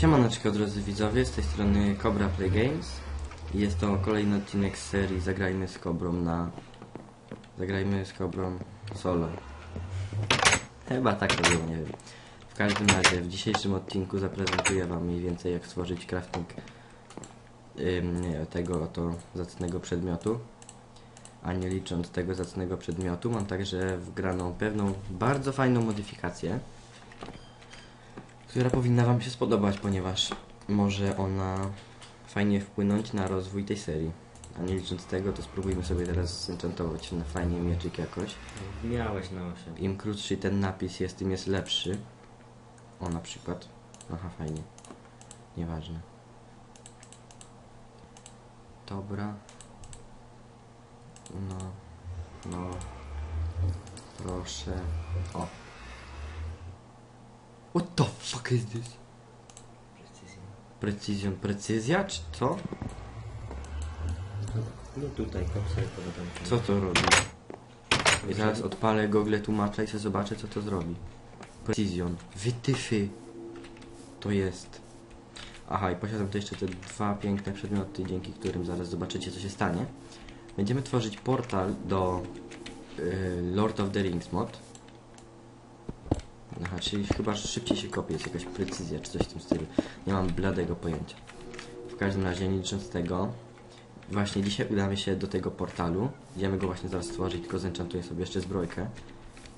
Siemaneczko drodzy widzowie, z tej strony Cobra Play Games i jest to kolejny odcinek z serii Zagrajmy z Kobrą na... Zagrajmy z Kobrą solo. Chyba tak to było, nie wiem. W każdym razie w dzisiejszym odcinku zaprezentuję wam mniej więcej jak stworzyć crafting nie, tego oto zacnego przedmiotu. A nie licząc tego zacnego przedmiotu, mam także wgraną pewną bardzo fajną modyfikację która powinna Wam się spodobać, ponieważ może ona fajnie wpłynąć na rozwój tej serii. A nie licząc tego, to spróbujmy sobie teraz zenchantować na fajnie mieczyk jakoś. Miałeś na 8. Im krótszy ten napis jest, tym jest lepszy. O, na przykład. Aha, fajnie. Nieważne. Dobra. No. No. Proszę. O. What the fuck is this? Precyzja. Precision, precyzja, czy co? No tutaj kopsaj podam. Co to robi? I zaraz odpalę Google tłumacza i sobie zobaczę, co to zrobi. Precision. Wytyfy. To jest. Aha, i posiadam tu jeszcze te dwa piękne przedmioty, dzięki którym zaraz zobaczycie, co się stanie. Będziemy tworzyć portal do y, Lord of the Rings mod. Aha, czyli chyba szybciej się kopie, jest jakaś precyzja, czy coś w tym stylu. Nie mam bladego pojęcia. W każdym razie, nie licząc tego, Właśnie dzisiaj udamy się do tego portalu. Idziemy go właśnie zaraz stworzyć, tylko zenchantuję sobie jeszcze zbrojkę.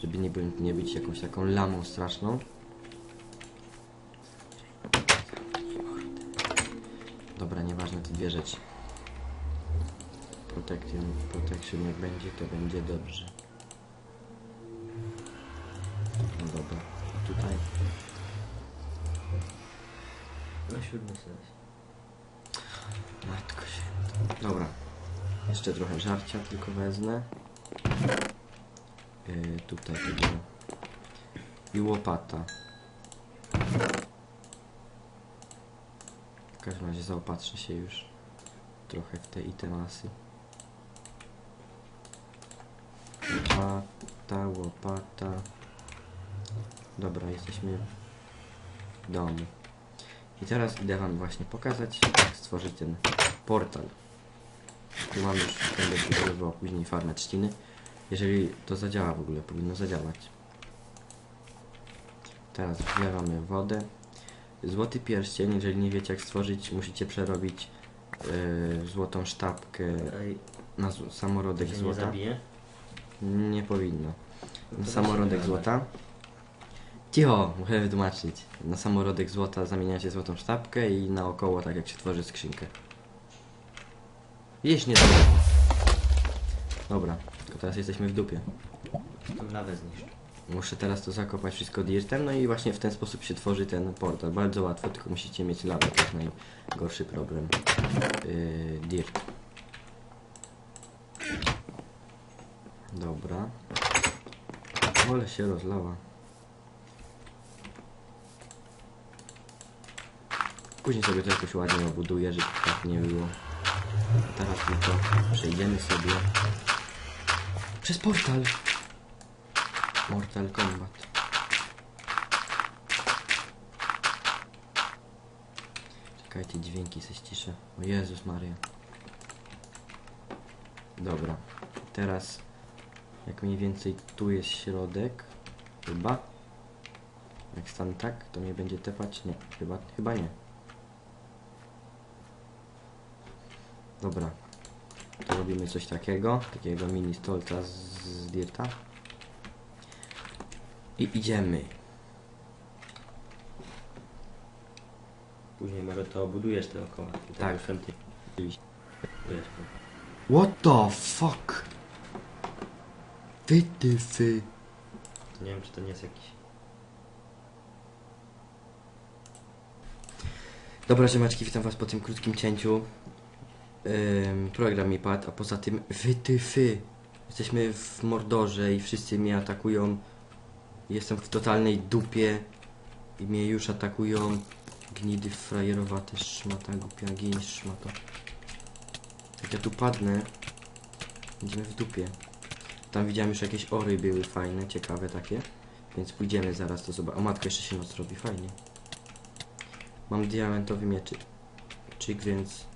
Żeby nie, nie być jakąś taką lamą straszną. Dobra, nieważne te dwie rzeczy. Protection, protection jak będzie, to będzie dobrze. Siódmy sens. Matko się. Dobra. Jeszcze trochę żarcia tylko wezmę. Yy, tutaj tego. I łopata. W każdym razie zaopatrzę się już trochę w te itemasy. Łopata, łopata. Dobra, jesteśmy w domu. I teraz idę wam właśnie pokazać, jak stworzyć ten portal. Tu mam już, będę przygotowywał później farmę trzciny. Jeżeli to zadziała w ogóle, powinno zadziałać. Teraz wlewamy wodę. Złoty pierścień, jeżeli nie wiecie jak stworzyć, musicie przerobić yy, złotą sztabkę na samorodek nie złota. zabije? Nie powinno. No Na to samorodek złota. Cicho, muszę wytłumaczyć. Na samorodek złota zamieniacie złotą sztabkę i naokoło tak jak się tworzy skrzynkę. Jeść nie zrobię. Dobra, tylko teraz jesteśmy w dupie. Lawę zniszcz. Muszę teraz to zakopać wszystko dirtem, no i właśnie w ten sposób się tworzy ten portal. Bardzo łatwo, tylko musicie mieć lawę, to jest najgorszy problem. Yy, dirt. Dobra. Ale się rozlała. Później sobie to jakoś ładnie obuduję, żeby tak nie było. A teraz tylko przejdziemy sobie przez portal. Mortal Kombat. Czekajcie, dźwięki se ściszę. O Jezus Maria. Dobra. Teraz jak mniej więcej tu jest środek. Chyba. Jak stan tak, to mnie będzie tepać? Nie, chyba, chyba nie. Dobra. To robimy coś takiego, takiego mini stolca z, z dirta. I idziemy. Później może to obudujesz dookoła. I Tak. Budujesz. What the fuck? Wytyfy. Nie wiem czy to nie jest jakiś... Dobra, ziemaczki, witam was po tym krótkim cięciu. Program mi padł, a poza tym wytyfy. Jesteśmy w Mordorze i wszyscy mnie atakują. Jestem w totalnej dupie i mnie już atakują. Gnidy frajerowate, szmata, głupia, gin, szmata. Jak ja tu padnę, będziemy w dupie. Tam widziałem już jakieś ory były fajne, ciekawe takie. Więc pójdziemy zaraz to zobaczyć. O matko, jeszcze się noc robi, fajnie. Mam diamentowy mieczyk, czyk, więc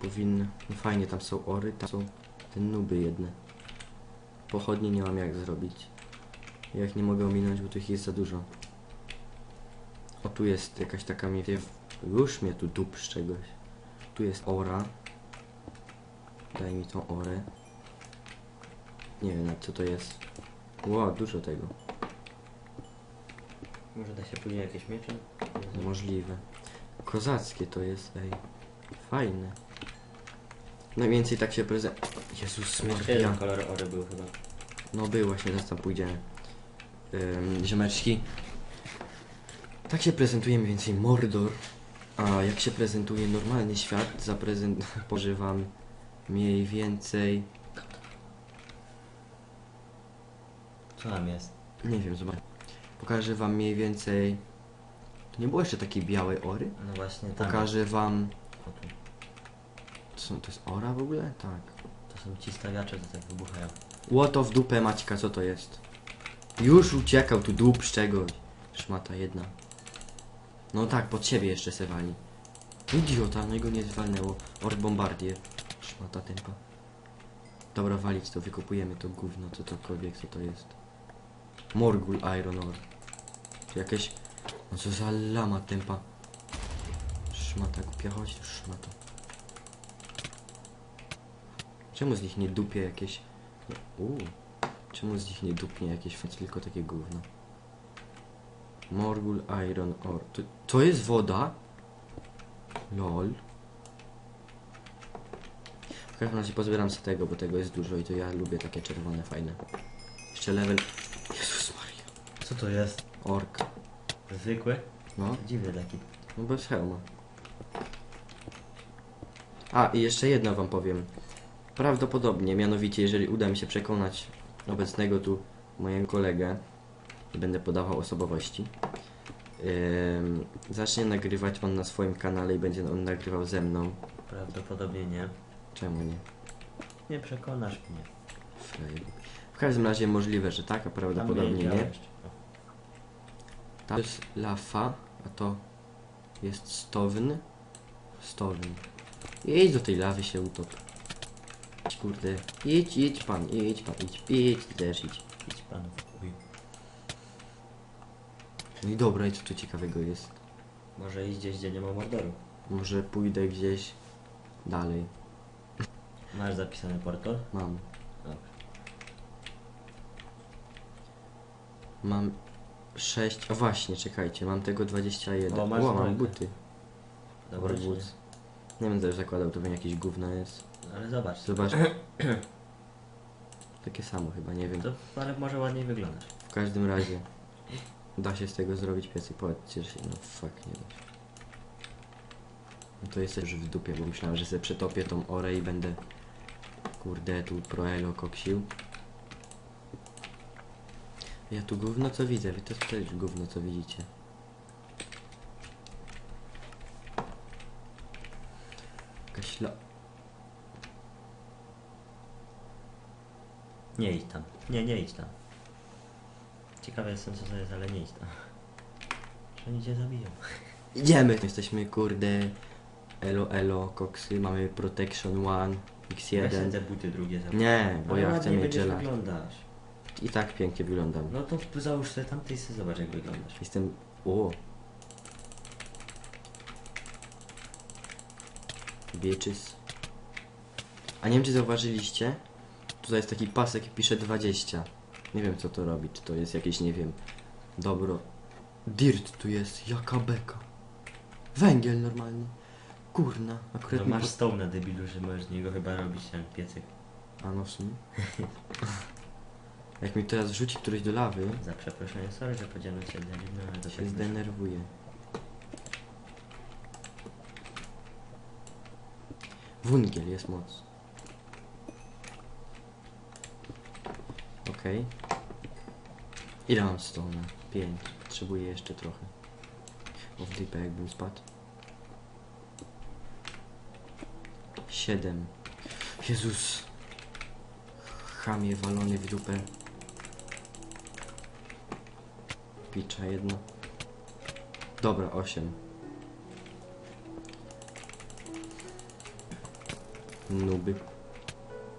powinno... No fajnie, tam są ory, tam są te nuby jedne. Pochodnie nie mam jak zrobić. Ja ich nie mogę ominąć, bo tu ich jest za dużo. O, tu jest jakaś taka mi... Już mnie tu dup z czegoś. Tu jest ora. Daj mi tą orę. Nie wiem, co to jest. Ło, dużo tego. Może da się później jakieś miecze? Możliwe. Kozackie to jest, ej. Fajne. Najwięcej tak się prezent... Jezus Maria. jeden kolor ory był chyba. No był właśnie, zaraz tam pójdziemy. Ym, ziomeczki. Tak się prezentuje mniej więcej Mordor. A jak się prezentuje normalny świat, zaprezent... pożywam mniej więcej... Co tam jest? Nie wiem, zobacz. Pokażę wam mniej więcej... To nie było jeszcze takiej białej ory? No właśnie tam. Pokażę wam... O, tu. To, są, to jest ora w ogóle? Tak. To są ci stawiacze, co tak wybuchają. Łoto w dupę Maćka, co to jest? Już uciekał tu dup z czegoś. Szmata jedna. No tak, pod siebie jeszcze se wali. Idiota, no i go nie zwalnęło. Ord Bombardier. Szmata tempa. Dobra, walić to, wykopujemy to gówno, co tokolwiek, co to jest. Morgul Iron Ore. To jakieś... No co za lama tempa. Szmata głupia, chodź szmata. Czemu z nich nie dupie jakieś... Uuu. Czemu z nich nie dupnie jakieś tylko takie gówno? Morgul Iron Ore. To, to jest woda? Lol. W każdym razie pozbieram sobie tego, bo tego jest dużo i to ja lubię takie czerwone, fajne. Jeszcze level... Jezus Maria. Co to jest? Ork. Zwykły? No, Dziwny taki. no bez hełma. A, i jeszcze jedno wam powiem. Prawdopodobnie, mianowicie, jeżeli uda mi się przekonać obecnego tu mojego kolegę, nie będę podawał osobowości, ym, zacznie nagrywać on na swoim kanale i będzie on nagrywał ze mną. Prawdopodobnie nie. Czemu nie? Nie przekonasz mnie. Frajer. W każdym razie możliwe, że tak, a prawdopodobnie nie. To jest lafa, a to jest stown. Stown. Idź do tej lawy się utop. Idź, Kurde. Idź, idź pan, idź pan, idź, idź, ty też idź. Idź pan w chuj. No i dobra, i co tu ciekawego jest? Może iść gdzieś, gdzie nie ma mordoru. Może pójdę gdzieś dalej. Masz zapisany portal? Mam. Dobra. Mam 6. A właśnie, czekajcie, mam tego 21. O, masz o mam buty. Dobra, czy nie? Będę już zakładał, to będzie jakieś gówno jest. Ale zobacz. Zobacz. Takie samo chyba, nie wiem. To, ale może ładniej wyglądasz. W każdym razie da się z tego zrobić piecy. Powiedzcie, że się no fuck nie da się. No to jest już w dupie, bo myślałem, że sobie przetopię tą orę i będę kurde tu proelo koksił. Ja tu gówno co widzę, wy też też gówno co widzicie. Jakaś. Nie idź tam. Nie, nie idź tam. Ciekawy jestem co to jest, ale nie idź tam. Że oni cię zabiją. Idziemy! Jesteśmy kurde elo elo koksy, mamy protection 1 Weź x1 te buty drugie zabiją. Nie, bo ja chcę mieć będziesz żela. wyglądasz. I tak pięknie wyglądam. No to załóż sobie tamte i sobie zobacz jak wyglądasz. Jestem... O! Bitches. A nie wiem czy zauważyliście? Tutaj jest taki pasek i pisze 20. Nie wiem co to robi, czy to jest jakieś, nie wiem, dobro. Dirt tu jest, jaka beka. Węgiel normalny. Kurna, akurat No mi masz po- stoł na debilu, że możesz z niego chyba robić ten piecyk. A no w sumie. Jak mi teraz wrzuci któryś do lawy, Za przeproszenie, sorry, że podzielę cię debilno, ale to tak się wyszło. zdenerwuję. Wungiel jest moc. Okej. Okay. Ile mam stona? 5. Potrzebuję jeszcze trochę. Bo w dipę jakbym spadł. 7. Jezus. Chamie walony w dupę. Picza jedna. Dobra, 8. Nuby.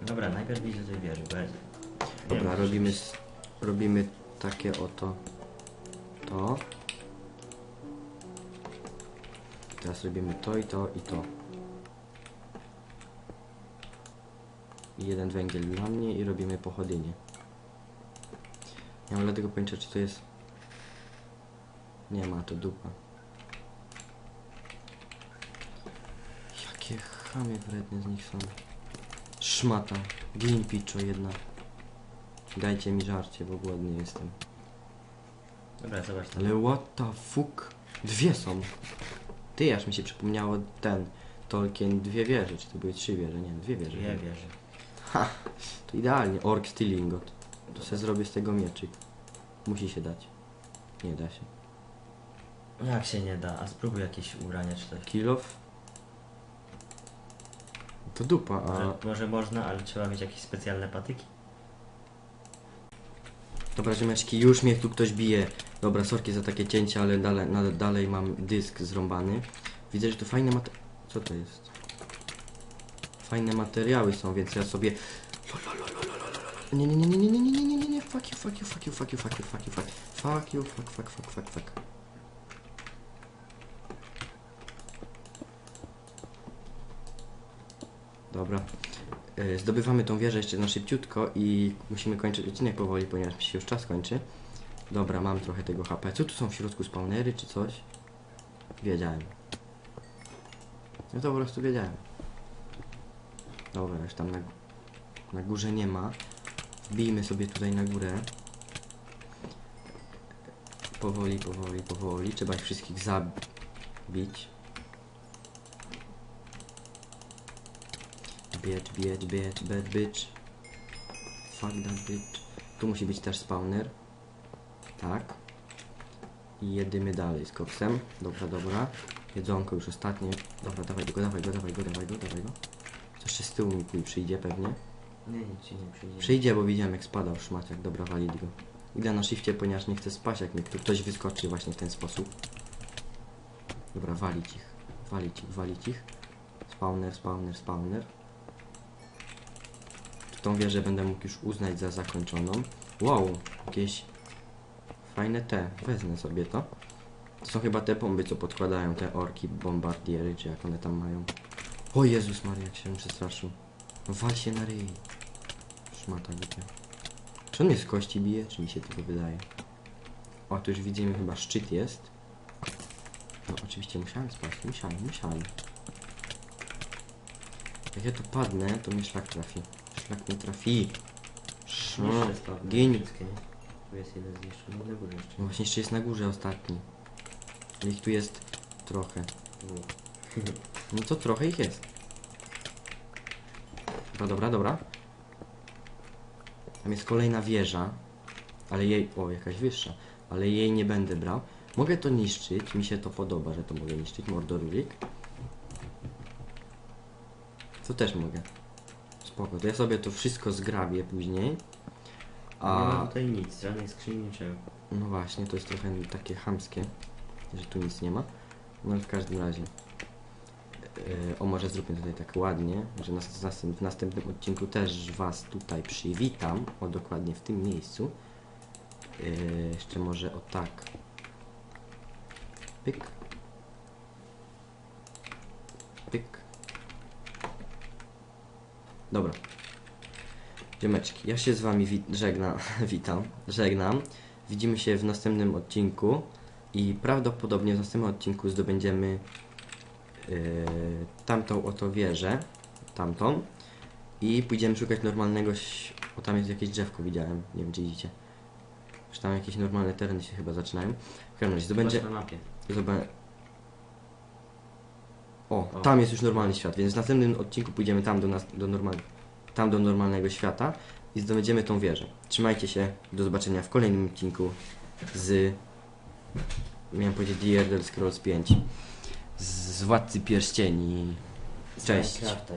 Dobra, najpierw widzę tej wieży, bo jest Dobra, robimy, robimy takie oto to. Teraz robimy to i to i to. I jeden węgiel dla mnie i robimy pochodzenie. Nie mam dlatego pojęcia czy to jest... Nie ma, to dupa. Jakie chamie wredne z nich są. Szmata. Gin jedna. Dajcie mi żarcie, bo głodny jestem. Dobra, zobacz. Ale what the fuck? Dwie są. Ty, aż mi się przypomniało ten Tolkien dwie wieże, czy to były trzy wieże? Nie, dwie wieże. Dwie wieże. Ha! To idealnie. Ork Stilingot. To se zrobię z tego mieczyk. Musi się dać. Nie da się. Jak się nie da? A spróbuj jakieś ubrania czy coś. Kill off? To dupa, a... Może, może można, ale trzeba mieć jakieś specjalne patyki. Dobra, ziomeczki, już mnie tu ktoś bije. Dobra, sorki za takie cięcie, ale dalej, na, dalej mam dysk zrąbany. Widzę, że tu fajne mate... Co to jest? Fajne materiały są, więc ja sobie... Nie, nie, nie, nie, nie, nie, nie, nie, nie, nie, nie, fuck you, fuck you, fuck you, fuck you, fuck you, fuck you, fuck fuck you, fuck, fuck, fuck, fuck, fuck. Dobra. E, Zdobywamy tą wieżę jeszcze na szybciutko i musimy kończyć odcinek powoli, ponieważ mi się już czas kończy. Dobra, mam trochę tego HP. Co tu są w środku spawnery czy coś? Wiedziałem. No to po prostu wiedziałem. Dobra, już tam na, na górze nie ma. Wbijmy sobie tutaj na górę. Powoli, powoli, powoli. Trzeba ich wszystkich zabić. Bitch, bitch, bitch, bad bitch. Fuck that bitch. Tu musi być też spawner. Tak. I jedymy dalej z koksem. Dobra, dobra. Jedzonko już ostatnie. Dobra, dawaj go, dawaj go, dawaj go, dawaj go, dawaj go. Coś jeszcze z tyłu mi kuj przyjdzie pewnie. Nie, nic ci nie przyjdzie. Przyjdzie, bo widziałem jak spadał szmaciak. Dobra, walić go. Idę na shifcie, ponieważ nie chcę spać, jak mi tu ktoś wyskoczy właśnie w ten sposób. Dobra, walić ich. Walić ich, walić ich. Spawner, spawner, spawner. Tą wieżę będę mógł już uznać za zakończoną. Wow, jakieś fajne te. Wezmę sobie to. To są chyba te bomby, co podkładają te orki, bombardiery, czy jak one tam mają. O Jezus Maria, jak się przestraszył. Wal się na ryj. Szmata głupia. Czy on mnie z kości bije, czy mi się tylko wydaje? O, tu już widzimy chyba szczyt jest. No oczywiście musiałem spać, musiałem, musiałem. Jak ja tu padnę, to mnie szlak trafi. Szlak nie trafi. Nie? Tu jest jeden zniszczony, na górze jeszcze. No właśnie jeszcze jest na górze ostatni. Ich tu jest trochę. No to trochę ich jest. Dobra, dobra, dobra. Tam jest kolejna wieża, ale jej, o jakaś wyższa, ale jej nie będę brał. Mogę to niszczyć, mi się to podoba, że to mogę niszczyć, mordorulik. To też mogę. Spoko, to ja sobie to wszystko zgrabię później. Nie ma A tutaj nic, żadnej skrzyni, niczego. no właśnie, to jest trochę takie chamskie, że tu nic nie ma. No ale w każdym razie. Yy, o, może zróbmy tutaj tak ładnie, że nas, w następ- w następnym odcinku też Was tutaj przywitam. O, dokładnie w tym miejscu. Yy, jeszcze może o tak. Pyk. Pyk. Dobra. Ziomeczki, ja się z Wami wi- żegnam, witam, żegnam. Widzimy się w następnym odcinku i prawdopodobnie w następnym odcinku zdobędziemy yy, tamtą oto wieżę, tamtą i pójdziemy szukać normalnego, o tam jest jakieś drzewko widziałem, nie wiem czy widzicie. Że tam jakieś normalne tereny się chyba zaczynają. W każdym razie zdobędzie... Zobacz na mapie. O, tam jest już normalny świat, więc w następnym odcinku pójdziemy tam do, nas, do, normal, tam do normalnego świata i zdobędziemy tą wieżę. Trzymajcie się, do zobaczenia w kolejnym odcinku z... Miałem powiedzieć The Elder Scrolls 5 z Władcy Pierścieni. Cześć. Minecrafta.